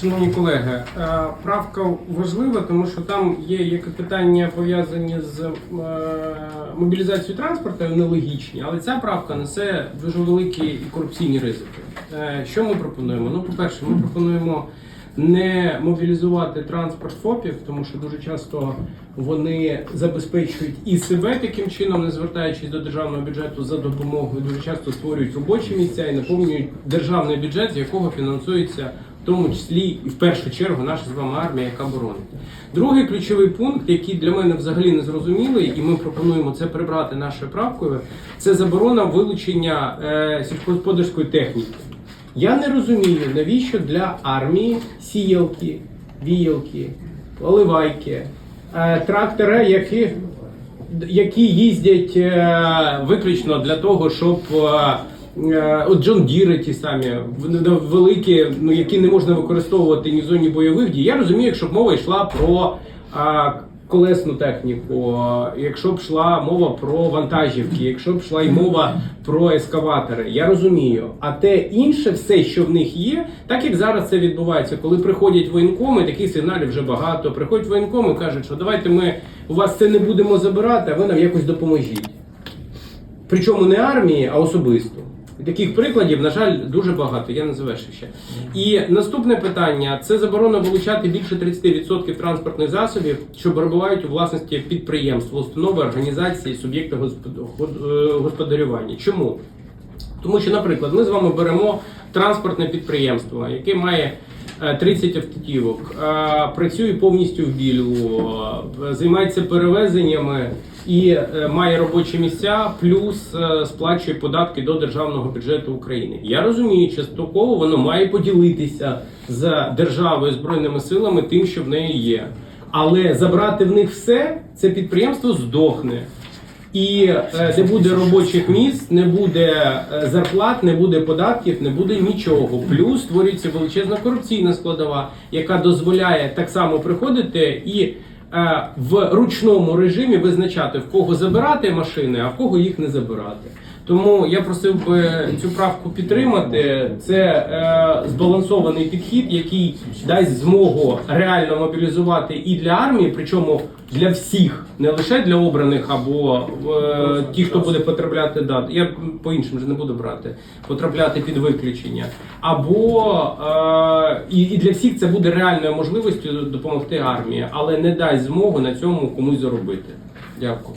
Шановні колеги, е, правка важлива, тому що там є як питання пов'язані з е, мобілізацією транспорту, нелогічні, але ця правка несе дуже великі і корупційні ризики. Е, Що ми пропонуємо? Ну, по-перше, ми пропонуємо не мобілізувати транспорт ФОПів, тому що дуже часто вони забезпечують і себе таким чином, не звертаючись до державного бюджету за допомогою, дуже часто створюють робочі місця і наповнюють державний бюджет, з якого фінансується тому числі і в першу чергу наша з вами армія, яка боронить. Другий ключовий пункт, який для мене взагалі не зрозумілий, і ми пропонуємо це прибрати нашою правкою, це заборона вилучення е, сільськогосподарської техніки. Я не розумію, навіщо для армії сіялки, віялки, оливайки, е, трактори, які, які їздять е, виключно для того, щоб е, от Джон Діри ті самі великі, ну які не можна використовувати ні в зоні бойових дій. Я розумію, якщо б мова йшла про е, колесну техніку, якщо б йшла мова про вантажівки, якщо б йшла й мова про ескаватори, я розумію. А те інше, все, що в них є, так як зараз це відбувається, коли приходять воєнкоми, таких сигналів вже багато. Приходять воєнкоми, кажуть, що давайте ми у вас це не будемо забирати, а ви нам якось допоможіть. Причому не армії, а особисто. Таких прикладів, на жаль, дуже багато. Я не завершив ще. І наступне питання: це заборона вилучати більше 30% транспортних засобів, що перебувають у власності підприємства, установи, організації, суб'єкти е, господарювання. Чому? Тому що, наприклад, ми з вами беремо транспортне підприємство, яке має 30 автівок, е, працює повністю в білу, е, займається перевезеннями і е, має робочі місця, плюс е, сплачує податки до державного бюджету України. Я розумію, частково воно має поділитися з державою збройними силами тим, що в неї є. Але забрати в них все, це підприємство здохне. І е, не буде робочих місць, не буде е, зарплат, не буде податків, не буде нічого. Плюс створюється величезна корупційна складова, яка дозволяє так само приходити і е, в ручному режимі визначати в кого забирати машини, а в кого їх не забирати. Тому я просив би цю правку підтримати. Це е, збалансований підхід, який дасть змогу реально мобілізувати і для армії, причому для всіх, не лише для обраних або е, ті, хто буде потрапляти да, я по іншим вже не буду брати, потрапляти під виключення. Або е, і, і для всіх це буде реальною можливістю допомогти армії, але не дасть змогу на цьому комусь заробити. Дякую.